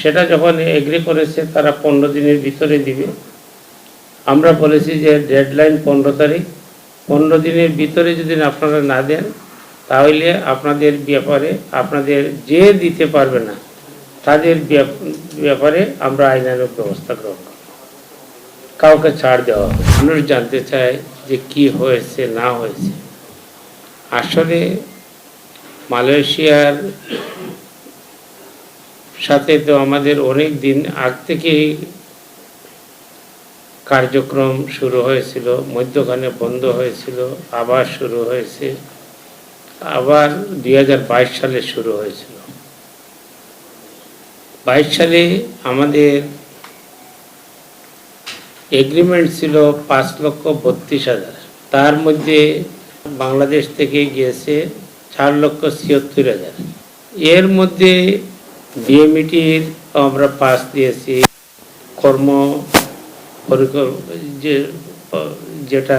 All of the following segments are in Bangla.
সেটা যখন এগ্রি করেছে, তারা পনেরো দিনের ভিতরে দিবে। আমরা বলেছি যে ডেডলাইন পনেরো তারিখ। পনেরো দিনের ভিতরে যদি আপনারা না দেন, তাহলে আপনাদের ব্যাপারে, আপনাদের যে দিতে পারবে না, তাদের ব্যাপারে আমরা আইনানুগ ব্যবস্থা গ্রহণ করব। কাউকে ছাড় দেওয়া হবে। মানুষ জানতে চায় যে কি হয়েছে, না হয়েছে। আসলে মালয়েশিয়ার সাথে তো আমাদের অনেক দিন আগ থেকেই কার্যক্রম শুরু হয়েছিল, মধ্যখানে বন্ধ হয়েছিল, আবার শুরু হয়েছে, আবার দু হাজার বাইশ সালে শুরু হয়েছিল। বাইশ সালে আমাদের এগ্রিমেন্ট ছিল পাঁচ লক্ষ বত্রিশ হাজার। তার মধ্যে বাংলাদেশ থেকে গিয়েছে চার লক্ষ ছিয়াত্তর হাজার। এর মধ্যে বিএমইটির আমরা পাস দিয়েছি। কর্ম যে, যেটা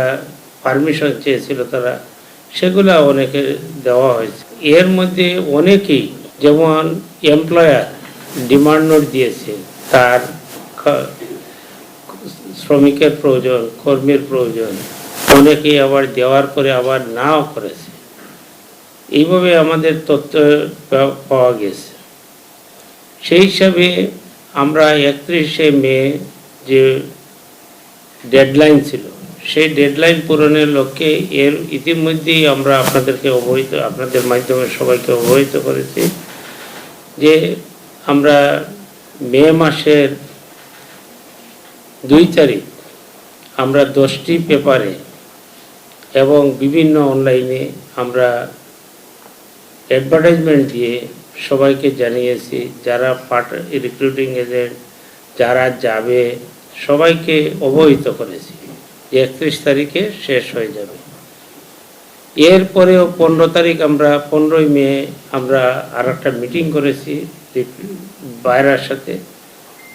পারমিশন চেয়েছিল তারা, সেগুলো অনেকে দেওয়া হয়েছে। এর মধ্যে অনেকেই যেমন এমপ্লয়ার ডিমান্ড নোট দিয়েছে, তার শ্রমিকের প্রয়োজন, কর্মীর প্রয়োজন অনেকেই আবার দেওয়ার পরে আবার নাও করেছে। এইভাবে আমাদের তথ্য পাওয়া গেছে। সেই হিসাবে আমরা একত্রিশে মে যে ডেডলাইন ছিল, সেই ডেডলাইন পূরণের লক্ষ্যে এর ইতিমধ্যেই আমরা আপনাদেরকে অবহিত, আপনাদের মাধ্যমে সবাইকে অবহিত করেছি যে আমরা মে মাসের দুই তারিখ আমরা দশটি পেপারে এবং বিভিন্ন অনলাইনে আমরা অ্যাডভার্টাইজমেন্ট দিয়ে সবাইকে জানিয়েছি, যারা পার্ট রিক্রুটিং এজেন্ট যারা যাবে, সবাইকে অবহিত করেছি যে একত্রিশ তারিখে শেষ হয়ে যাবে। এরপরেও পনেরো তারিখ আমরা, পনেরোই মে আমরা আর একটা মিটিং করেছি বাইরার সাথে।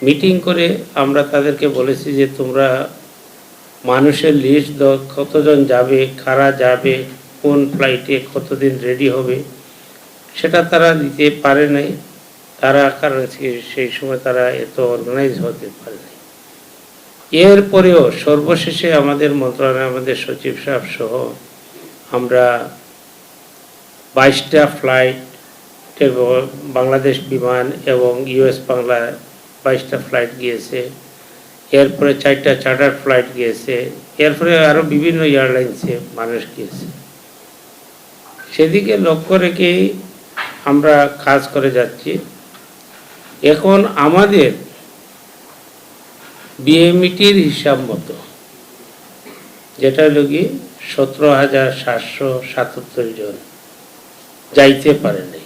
মিটিং করে আমরা তাদেরকে বলেছি যে তোমরা মানুষের লিস্ট দাও, কতজন যাবে, কারা যাবে, কোন ফ্লাইটে কতদিন রেডি হবে। সেটা তারা দিতে পারে নাই। তারা কারণ সেই সময় তারা এত অর্গানাইজ হতে পারে নাই। এরপরেও সর্বশেষে আমাদের মন্ত্রণালয়, আমাদের সচিব সাহেব সহ আমরা বাইশটা ফ্লাইট বাংলাদেশ বিমান এবং ইউএস বাংলা বাইশটা ফ্লাইট গিয়েছে। এরপরে চারটা চার্টার ফ্লাইট গিয়েছে। এরপরে আরও বিভিন্ন এয়ারলাইন্সে মানুষ গিয়েছে। সেদিকে লক্ষ্য রেখেই আমরা কাজ করে যাচ্ছি। এখন আমাদের বিএমইটির হিসাব মতো, যেটা হলো কি সতেরো হাজার সাতশো সাতাত্তর জন যাইতে পারে নাই।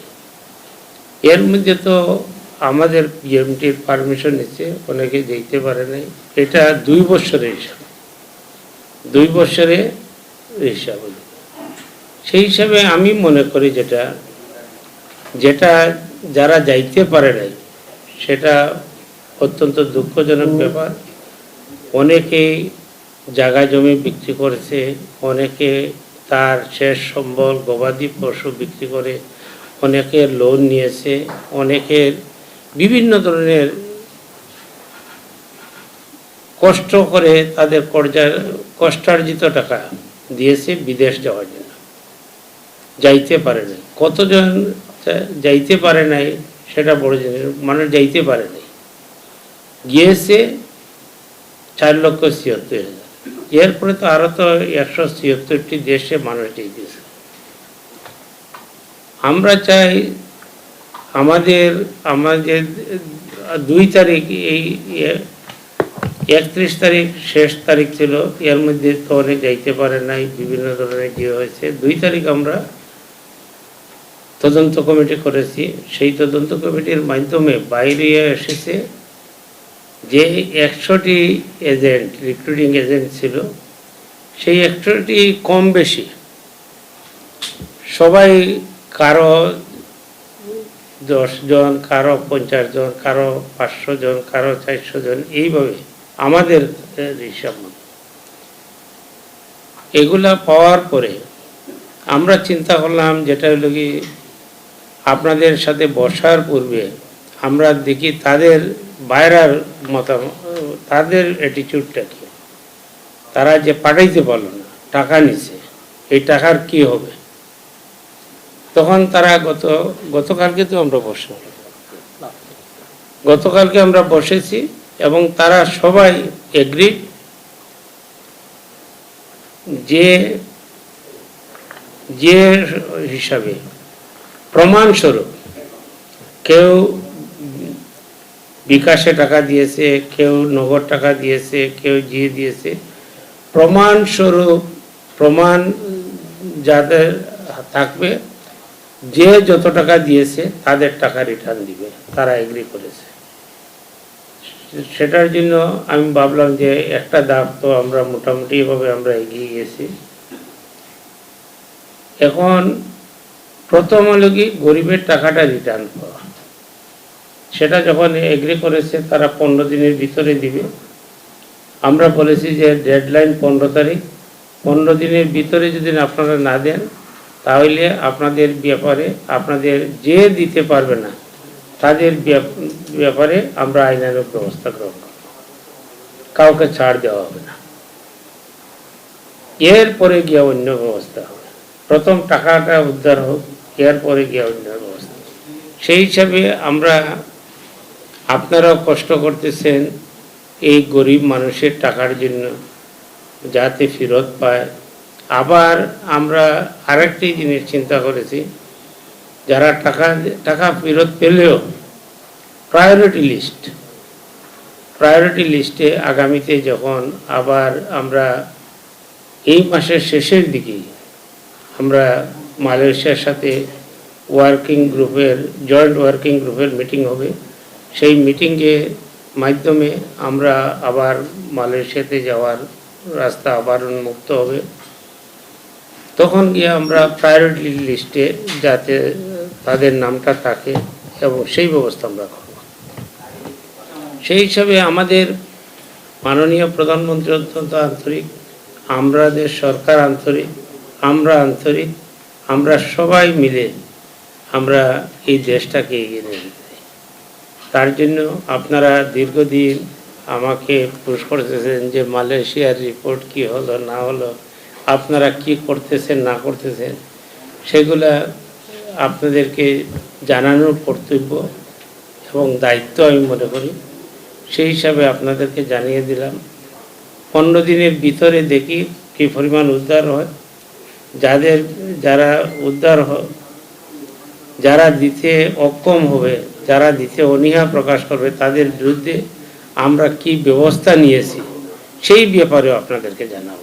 এর মধ্যে তো আমাদের বিএমটির পারমিশন নিচ্ছে, অনেকে যেতে পারে নাই। এটা দুই বছরের হিসাব। দুই বছরে হিসাব। সেই হিসাবে আমি মনে করি যেটা যেটা যারা যাইতে পারে নাই সেটা অত্যন্ত দুঃখজনক ব্যাপার। অনেকেই জায়গা জমি বিক্রি করেছে অনেকে তার শেষ সম্বল গবাদি পশু বিক্রি করে অনেকে লোন নিয়েছে অনেকের বিভিন্ন ধরনের কষ্ট করে তাদের পর্যায় কষ্টার্জিত টাকা দিয়েছে বিদেশ যাওয়ার জন্য। যাইতে পারে নাই। কতজন যাইতে পারে নাই, সেটা বড় জিনিস। মানুষ যাইতে পারে নাই। গিয়েছে চার লক্ষ ছিয়াত্তর হাজার। এরপরে তো আরও তো একশো ছিয়াত্তরটি দেশে মানুষ যেতেছে আমরা চাই আমাদের আমাদের দুই তারিখ, এই একত্রিশ তারিখ, শেষ তারিখ ছিল। এর মধ্যে তো অনেক যাইতে পারে নাই, বিভিন্ন ধরনের ইয়ে হয়েছে। দুই তারিখ আমরা তদন্ত কমিটি করেছি। সেই তদন্ত কমিটির মাধ্যমে বাইরে এসেছে যে একশোটি এজেন্ট রিক্রুটিং এজেন্ট ছিল। সেই একশোটি কম বেশি সবাই কারও দশ জন, কারও পঞ্চাশ জন, কারও পাঁচশো জন, কারও চারশো জন, এইভাবে আমাদের হিসাব। এগুলা পাওয়ার পরে আমরা চিন্তা করলাম যেটা হলো কি আপনাদের সাথে বসার পূর্বে আমরা দেখি তাদের বাইরার মতামত তাদের অ্যাটিটিউডটা কি? তারা যে পাঠাইতে পারল না, টাকা নিছে, এই টাকার কি হবে? তখন তারা গত, গতকালকে তো আমরা বসে, গতকালকে আমরা বসেছি এবং তারা সবাই এগ্রি যে যে হিসাবে প্রমাণস্বরূপ, কেউ বিকাশে টাকা দিয়েছে, কেউ নগদ টাকা দিয়েছে, কেউ জিয়ে দিয়েছে, প্রমাণস্বরূপ, প্রমাণ যাদের থাকবে, যে যত টাকা দিয়েছে, তাদের টাকা রিটার্ন দিবে, তারা এগ্রি করেছে। সেটার জন্য আমি ভাবলাম যে একটা দাম তো আমরা মোটামুটি ভাবে আমরা এগিয়ে গেছি। এখন প্রথম হলো কি, গরিবের টাকাটা রিটার্ন পাওয়া সেটা যখন এগ্রি করেছে, তারা পনেরো দিনের ভিতরে দিবে। আমরা বলেছি যে ডেডলাইন পনেরো তারিখ। পনেরো দিনের ভিতরে যদি আপনারা না দেন, তাহলে আপনাদের ব্যাপারে, আপনাদের যে দিতে পারবে না, তাদের ব্যাপারে আমরা আইনানুক ব্যবস্থা গ্রহণ করব। কাউকে ছাড় দেওয়া হবে না। এরপরে গিয়ে অন্য ব্যবস্থা হবে। প্রথম টাকাটা উদ্ধার হোক এরপরে গিয়ে অন্য অবস্থা সেই হিসাবে আমরা, আপনারাও কষ্ট করতেছেন এই গরিব মানুষের টাকার জন্য, যাতে ফেরত পায়। আবার আমরা আরেকটি জিনিস চিন্তা করেছি, যারা টাকা টাকা ফেরত পেলেও প্রায়োরিটি লিস্ট প্রায়োরিটি লিস্টে আগামীতে যখন আবার আমরা এই মাসের শেষের দিকে আমরা মালয়েশিয়ার সাথে ওয়ার্কিং গ্রুপের জয়েন্ট ওয়ার্কিং গ্রুপের মিটিং হবে। সেই মিটিংয়ে মাধ্যমে আমরা আবার মালয়েশিয়াতে যাওয়ার রাস্তা আবার উন্মুক্ত হবে। তখন গিয়ে আমরা প্রায়োরিটি লিস্টে যাতে তাদের নামটা থাকে এবং সেই ব্যবস্থা আমরা করব। সেই হিসাবে আমাদের মাননীয় প্রধানমন্ত্রী অত্যন্ত আন্তরিক আমাদের সরকার আন্তরিক, আমরা আন্তরিক আমরা সবাই মিলে আমরা এই দেশটাকে এগিয়ে নিয়ে যেতে চাই। তার জন্য আপনারা দীর্ঘদিন আমাকে পুশ করতেছেন যে মালয়েশিয়ার রিপোর্ট কি হলো, না হলো, আপনারা কি করতেছেন, না করতেছেন, সেগুলা আপনাদেরকে জানানোর কর্তব্য এবং দায়িত্ব আমি মনে করি। সেই হিসাবে আপনাদেরকে জানিয়ে দিলাম। পনেরো দিনের ভিতরে দেখি কী পরিমাণ উদ্ধার হয়। যাদের যারা উদ্ধার যারা দিতে অক্ষম হবে, যারা দিতে অনীহা প্রকাশ করবে, তাদের বিরুদ্ধে আমরা কি ব্যবস্থা নিয়েছি, সেই ব্যাপারেও আপনাদেরকে জানাব।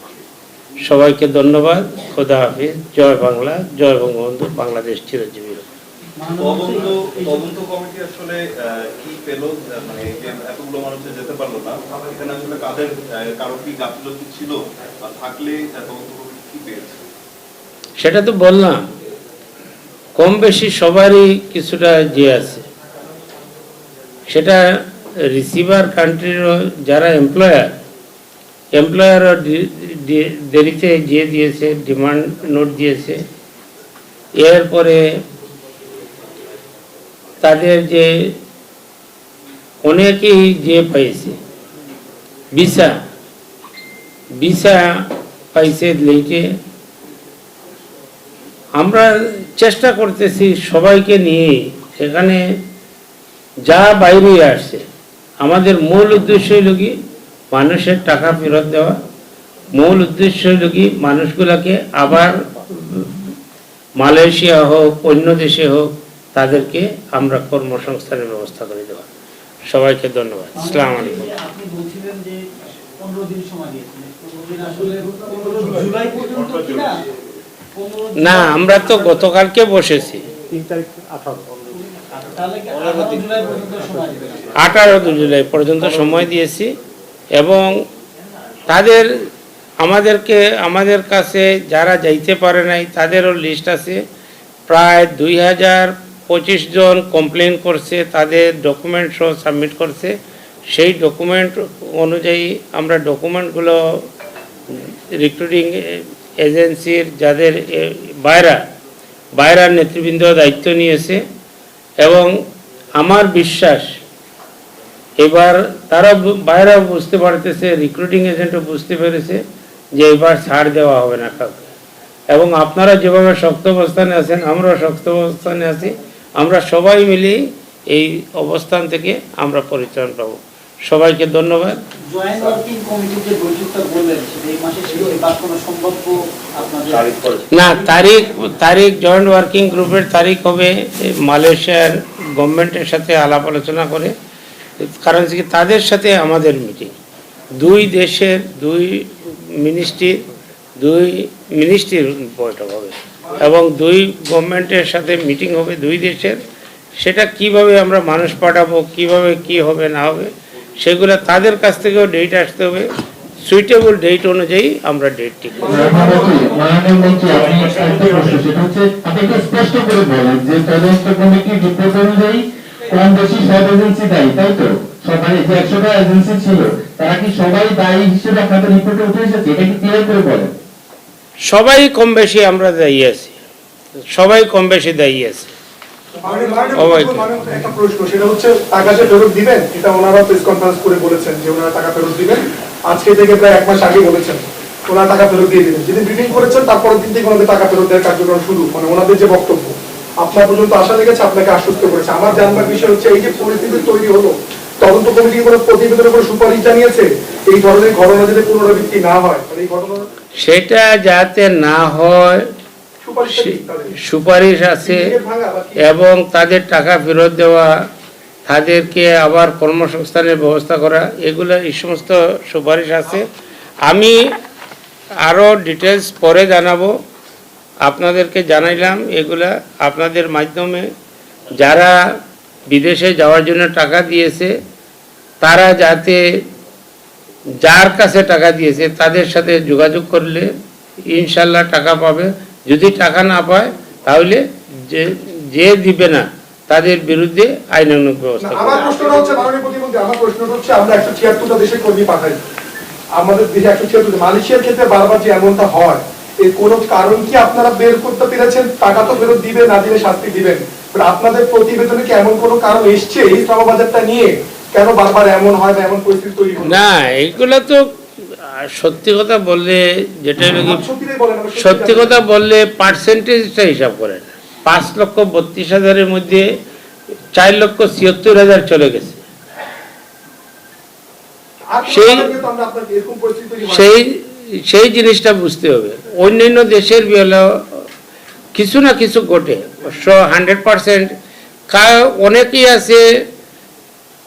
সবাইকে ধন্যবাদ। খোদা হাফিজ। জয় বাংলা। জয় বঙ্গবন্ধু। বাংলাদেশ চিরজীবী মানে থাকলে আহ, তদন্ত কমিটি কি পেয়েছে সেটা তো বললাম। কম বেশি সবারই কিছুটা যে আছে। সেটা রিসিভার কান্ট্রিরও যারা এমপ্লয়ার এমপ্লয়ারও দেরিতে যে দিয়েছে ডিমান্ড নোট দিয়েছে। এরপরে তাদের যে অনেকেই যে পাইছে, ভিসা। ভিসা পাইছে লেটে আমরা চেষ্টা করতেছি সবাইকে নিয়ে সেখানে যা বাইরে আসছে। আমাদের মূল উদ্দেশ্য হইল কি? মানুষের টাকা ফেরত দেওয়া। মূল উদ্দেশ্য হইল কি? মানুষগুলাকে আবার মালয়েশিয়া হোক, অন্য দেশে হোক, তাদেরকে আমরা কর্মসংস্থানের ব্যবস্থা করে দেওয়া সবাইকে ধন্যবাদ। আসসালামু আলাইকুম। জুলাই পর্যন্ত না আমরা তো গতকালকে বসেছি। আঠারো জুলাই পর্যন্ত সময় দেবেন আঠারো জুলাই পর্যন্ত সময় দিয়েছি এবং তাদের আমাদেরকে আমাদের কাছে যারা যাইতে পারে নাই তাদেরও লিস্ট আছে। প্রায় দুই হাজার পঁচিশ জন কমপ্লেন করছে তাদের ডকুমেন্ট সহ সাবমিট করছে। সেই ডকুমেন্ট অনুযায়ী আমরা ডকুমেন্টগুলো রিক্রুটিং এজেন্সির যাদের বাইরা, বাইরার নেতৃবৃন্দ দায়িত্ব নিয়েছে এবং আমার বিশ্বাস এবার তারা বু- বাইরেও বুঝতে পারতেছে রিক্রুটিং এজেন্টও বুঝতে পেরেছে যে এবার ছাড় দেওয়া হবে না কাউকে। এবং আপনারা যেভাবে শক্ত অবস্থানে আছেন, আমরাও শক্ত অবস্থানে আছি, আমরা সবাই মিলে এই অবস্থান থেকে আমরা পরিত্রাণ পাবো। সবাইকে ধন্যবাদ। না তারিখ তারিখ জয়েন্ট ওয়ার্কিং গ্রুপের তারিখ হবে মালয়েশিয়ার গভর্নমেন্টের সাথে আলাপ আলোচনা করে কারণ হচ্ছে কি তাদের সাথে আমাদের মিটিং। দুই দেশের দুই মিনিস্ট্রি দুই মিনিস্ট্রির বৈঠক হবে এবং দুই গভর্নমেন্টের সাথে মিটিং হবে দুই দেশের। সেটা কীভাবে আমরা মানুষ পাঠাবো কীভাবে কি হবে না হবে সেগুলো তাদের কাছ থেকেও ডেট আসতে হবে। সুইটেবল ডেট অনুযায়ী আমরা ডেট ঠিক করব। মহামন্ত্রী মাননীয় মন্ত্রী আপনি একটা প্রশ্ন সেটা হচ্ছে আপনি একটু স্পষ্ট করে বলেন যে তদন্ত কমিটির রিপোর্ট অনুযায়ী কম বেশি সব এজেন্সি দায়ী তাই তো? সবাই যে একশোটা এজেন্সি ছিল তারা কি সবাই দায়ী হিসেবে আপনাদের রিপোর্টে উঠে এসেছে? এটা কি ক্লিয়ার করে বলেন? সবাই কম বেশি আমরা দায়ী আছি। সবাই কম বেশি দায়ী আছে। একটা প্রশ্ন সেটা হচ্ছে টাকা ফেরত দিবেন এটা ওনারা প্রেস কনফারেন্স করে বলেছেন যে ওনারা টাকা ফেরত দিবেন। আজকে থেকে প্রায় এক মাস আগে বলেছেন ওনারা টাকা ফেরত দিয়ে দিবেন। যেদিন ব্রিফিং করেছেন তারপরের দিন থেকে ওনাদের টাকা ফেরত দেওয়ার কার্যক্রম শুরু মানে ওনাদের যে বক্তব্য। আপনার পর্যন্ত আশা লেগেছে আপনাকে আশ্বস্ত করেছে। আমার জানবার বিষয় হচ্ছে এই যে পরিস্থিতি তৈরি হলো তদন্ত কমিটি কোনো প্রতিবেদনের কোনো সুপারিশ জানিয়েছে? এই ধরনের ঘটনা যাতে পুনরাবৃত্তি না হয় মানে এই ঘটনা সেটা যাতে না হয় সুপারিশ আছে? এবং তাদের টাকা ফেরত দেওয়া তাদেরকে আবার কর্মসংস্থানের ব্যবস্থা করা এগুলো এই সমস্ত সুপারিশ আছে। আমি আরও ডিটেলস পরে জানাব। আপনাদেরকে জানাইলাম এগুলা। আপনাদের মাধ্যমে যারা বিদেশে যাওয়ার জন্য টাকা দিয়েছে তারা যাতে যার কাছে টাকা দিয়েছে তাদের সাথে যোগাযোগ করলে ইনশাল্লাহ টাকা পাবে। যদি টাকা না পায় তাহলে যে যে দিবে না তাদের বিরুদ্ধে আইনানুগ ব্যবস্থা আমার প্রশ্নটা হচ্ছে মাননীয় প্রতিমন্ত্রী আমার প্রশ্নটা হচ্ছে আমরা একশো ছিয়াত্তরটা দেশে কর্মী পাঠাই। আমাদের দেশে একশো ছিয়াত্তর মালয়েশিয়ার ক্ষেত্রে বারবার যে এমনটা হয় এর কোনো কারণ কি আপনারা বের করতে পেরেছেন? টাকা তো ফেরত দিবে না দিলে শাস্তি দিবেন। আপনাদের প্রতিবেদনে কি এমন কোনো কারণ এসছে এই শ্রমবাজারটা নিয়ে? কেন বারবার এমন হয় বা এমন পরিস্থিতি তৈরি না এগুলো তো আহ, সত্যি কথা বললে যেটা বলেন আমরা সত্যি কথা বললে পার্সেন্টেজটা হিসাব করেন। পাঁচ লক্ষ বত্রিশ হাজারের মধ্যে চার লক্ষ ছিয়াত্তর হাজার চলে গেছে। সেই- সেই হয় সেই সেই জিনিসটা বুঝতে হবে। অন্যান্য দেশের বেলা কিছু না কিছু ঘটে। Hundred percent. অনেকেই আছে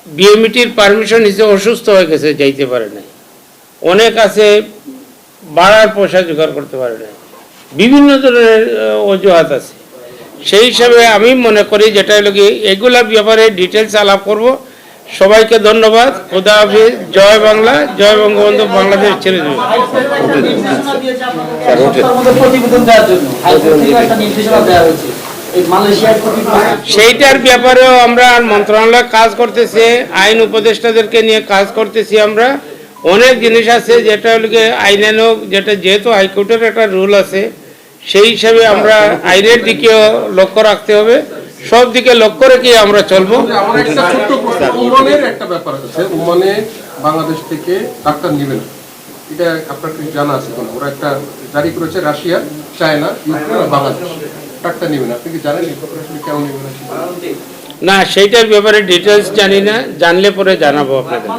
বিএমিটির পারমিশন হিসেবে অসুস্থ হয়ে গেছে যাইতে পারে নাই। অনেক আছে বাড়ার পয়সা জোগাড় করতে পারে না। বিভিন্ন ধরনের অজুহাত আছে। সেই হিসাবে আমি মনে করি যেটা হলো কি এগুলা ব্যাপারে ডিটেলস আলাপ করব। সবাইকে ধন্যবাদ। খোদা হাফিজ। জয় বাংলা। জয় বঙ্গবন্ধু। বাংলাদেশ ছেড়ে দেবে। সেইটার ব্যাপারেও আমরা মন্ত্রণালয় কাজ করতেছে আইন উপদেষ্টাদেরকে নিয়ে কাজ করতেছি আমরা। অনেক জিনিস আছে যেটা হলো গিয়ে আইনানুগ যেটা যেহেতু হাইকোর্টের একটা রুল আছে সেই হিসাবে আমরা আইনের দিকেও লক্ষ্য রাখতে হবে। সব দিকে লক্ষ্য রেখে আমরা চলবো। আমার একটা ছোট্ট প্রশ্ন ওমানের একটা ব্যাপার আছে ওমানে বাংলাদেশ থেকে ডাক্তার নেবে না। এটা আপনার কি জানা আছে কিনা? ওরা একটা জারি করেছে Russia China Ukraine Bangladesh. Doctor নেবে না। আপনি কি জানেন কেন নেবে না? না সেইটার ব্যাপারে ডিটেলস জানি না। জানলে পরে জানাব আপনাদের।